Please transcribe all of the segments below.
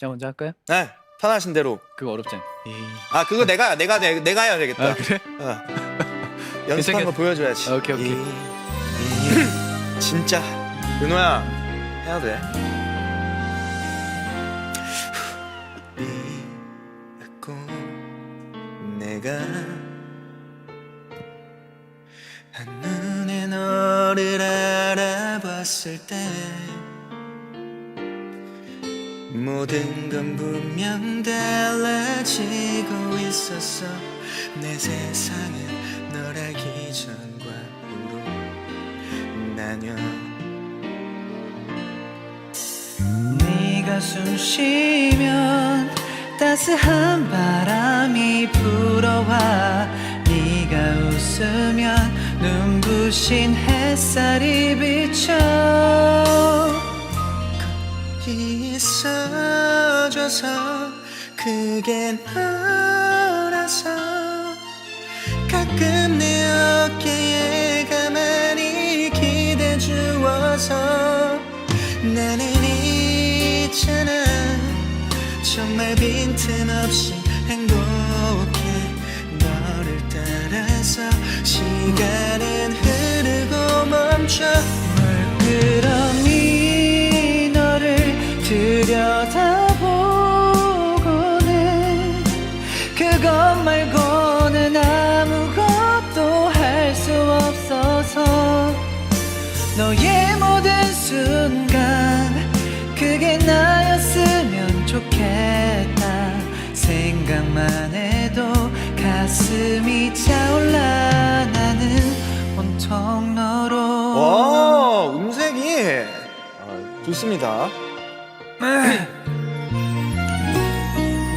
제가 먼저 할까요? 네, 편하신 대로. 그거 어렵잖아요. 아 그거 내가 내가 내, 내가 해야 되겠다. 아 그래? 어. 연습한 거 보여줘야지. 아, 오케이, 오케이. 이- 이- 진짜 윤호야 해야 돼. 잊고 내가 한눈에 너를 알아봤을 때 모든 건 분명 달라지고 있었어. 내 세상은 널 알기 전과 후로 나뉘어. 네가 숨 쉬면 따스한 바람이 불어와. 네가 웃으면 눈부신 햇살이 비쳐 있어줘서 그게 너라서. 가끔 내 어깨에 가만히 기대 주어서 나는 있잖아. 정말 빈틈없이 행복해 너를 따라서 시간은 너의 모든 순간 그게 나였으면 좋겠다 생각만 해도 가슴이 차올라 나는 온통 너로 와 음색이 아, 좋습니다.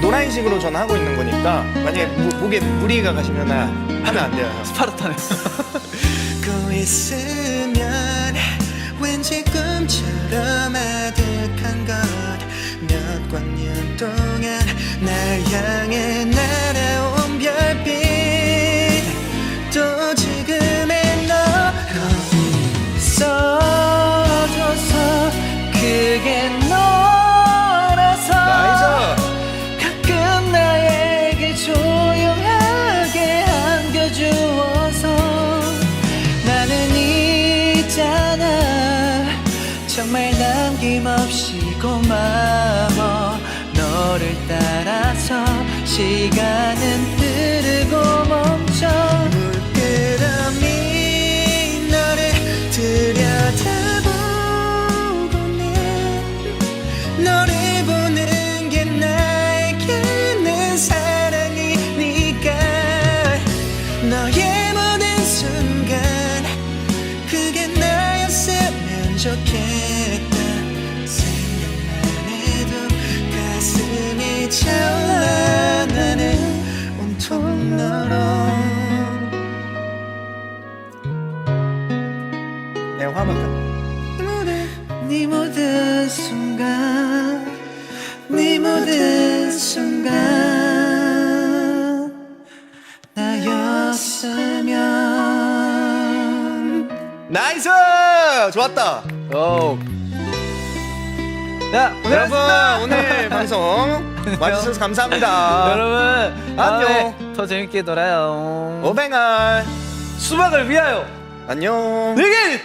노란식으로 저는 하고 있는 거니까 만약에 무- 목에 무리가 가시면 하면 안 돼요. 스파르타네. 고 지 꿈처럼 아득한 것 몇 광년 동안 날 향해 날 정말 남김없이 고마워. 너를 따라서 시간은 좋겠다 생각만 해도 가슴이 차올라 나는 온통 너로 내가 화박한 네 모든 순간 네 모든 순간 나였으면 나이스 좋았다 오. 자, 여러분. 오늘 방송 와주셔서 감사합니다 여러분, 다음에 더 재밌게 놀아요. 오뱅알 수박을 위하여. 안녕 내게